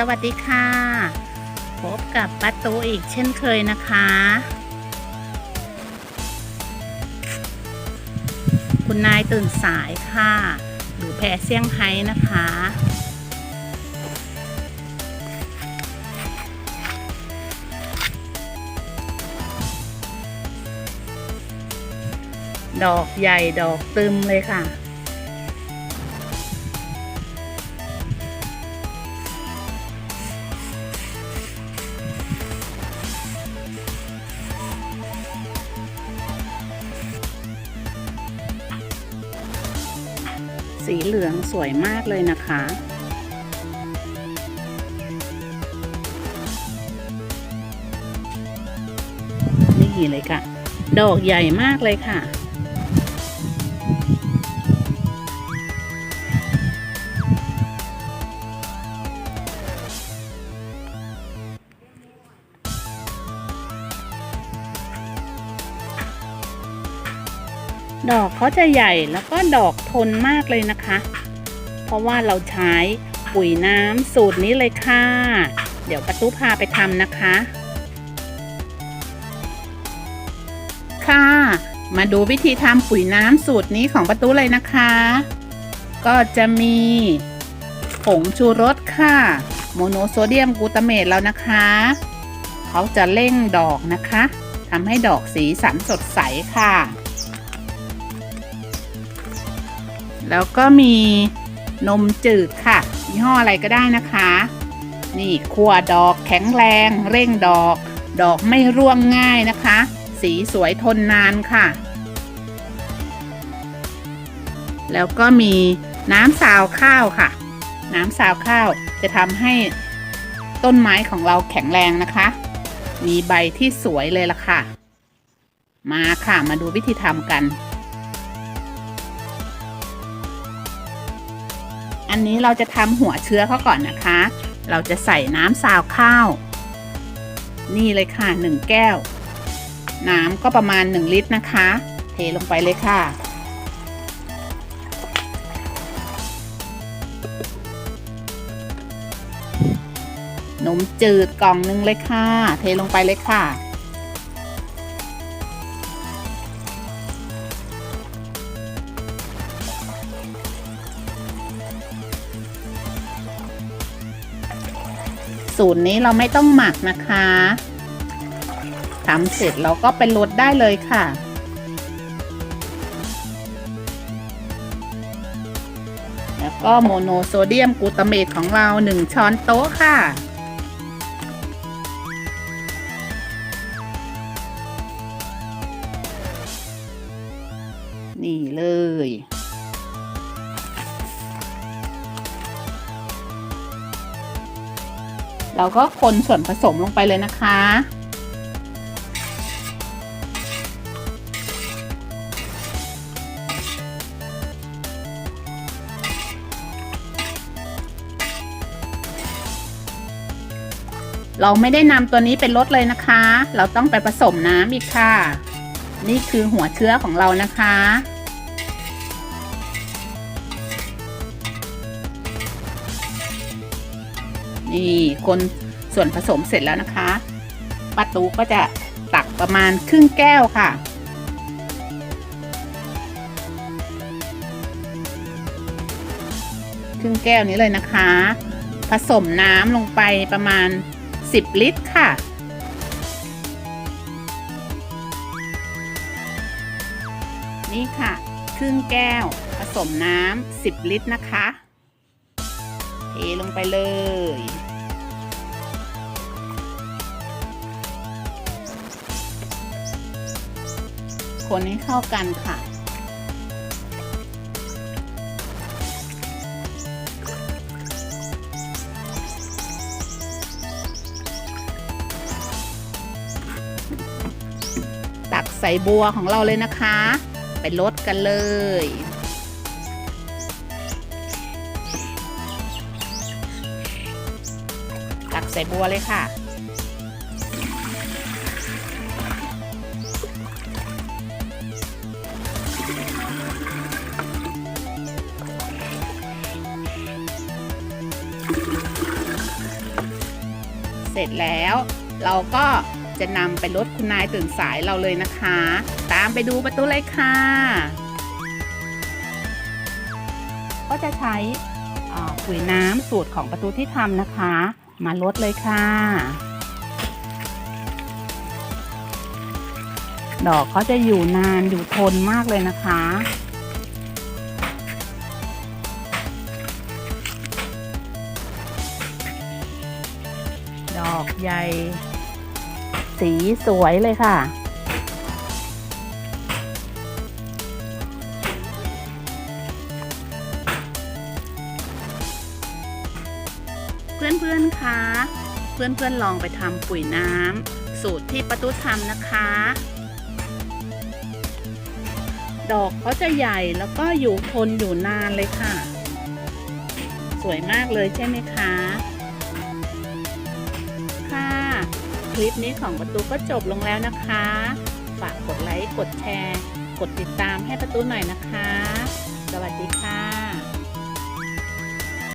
สวัสดีค่ะ พบกับป้าตูอีกเช่นเคยนะคะ คุณนายตื่นสายค่ะ อยู่แพเซี่ยงไฮ้นะคะ ดอกใหญ่ดอกตึมเลยค่ะ สีเหลืองสวยมากเลยนะคะ นี่เลยค่ะ ดอกใหญ่มากเลยค่ะ ดอกเขาจะใหญ่แล้วก็ดอกทนมากเลยนะคะ เพราะว่าเราใช้ปุ๋ยน้ำสูตรนี้เลยค่ะ เดี๋ยวประตูพาไปทำนะคะ ค่ะ มาดูวิธีทำปุ๋ยน้ำสูตรนี้ของประตูเลยนะคะ ก็จะมีผงชูรสค่ะ โมโนโซเดียมกูตาเมตแล้วนะคะ เขาจะเร่งดอกนะคะทำให้ดอกสีสันสดใสค่ะ แล้วก็มีนมจืดค่ะยี่ห้ออะไรก็ได้นะคะ นี่ขวดอกแข็งแรง เร่งดอก ดอกไม่ร่วงง่ายนะคะ สีสวยทนนานค่ะ แล้วก็มีน้ำซาวข้าวค่ะ น้ำซาวข้าวจะทำให้ต้นไม้ของเราแข็งแรงนะคะ มีใบที่สวยเลยล่ะค่ะ มาค่ะมาดูวิธีทำกัน อันนี้เราจะทำหัวเชื้อเขาก่อนนะคะ เราจะใส่น้ำซาวข้าว นี่เลยค่ะ 1 แก้ว น้ำก็ประมาณ 1 ลิตรนะคะ เทลงไปเลยค่ะ นมจืดกล่องหนึงเลยค่ะ เทลงไปเลยค่ะ สูตรนี้เราไม่ต้องหมักนะคะทำเสร็จเราก็ไปลดได้เลยค่ะ แล้วก็โมโนโซเดียมกูตาเมตของเรา 1 ช้อนโต๊ะค่ะ เราก็คนส่วนผสมลงไปเลยนะคะ เราไม่ได้นำตัวนี้เป็นรสเลยนะคะ เราต้องไปผสมน้ำอีกค่ะ นี่คือหัวเชื้อของเรานะคะ นี่คนส่วนผสมเสร็จแล้วนะคะป้าตูก็จะตักประมาณครึ่งแก้วค่ะ ครึ่งแก้วนี้เลยนะคะ ผสมน้ำลงไปประมาณ 10 ลิตรค่ะนี่ค่ะ ครึ่งแก้วผสมน้ำ10 ลิตรนะคะ เทลงไปเลย คนให้เข้ากันค่ะ ตักใส่บัวของเราเลยนะคะ ไปลดกันเลยตักใส่บัวเลยค่ะ เสร็จแล้ว เราก็จะนำไปลดคุณนายตื่นสายเราเลยนะคะ ตามไปดูประตูเลยค่ะ ก็จะใช้ปุ๋ยน้ำสูตรของประตูที่ทำนะคะ มาลดเลยค่ะ ดอกเขาจะอยู่นานอยู่ทนมากเลยนะคะ ใหญ่ สีสวยเลยค่ะ เพื่อนๆคะเพื่อนๆลองไปทำปุ๋ยน้ำสูตรที่ประตูทำนะคะ ดอกเขาจะใหญ่แล้วก็อยู่ทนอยู่นานเลยค่ะ สวยมากเลยใช่ไหมคะค่ะ คลิปนี้ของประตูก็จบลงแล้วนะคะ ฝากกดไลค์ กดแชร์ กดติดตามให้ประตูหน่อยนะคะ สวัสดีค่ะ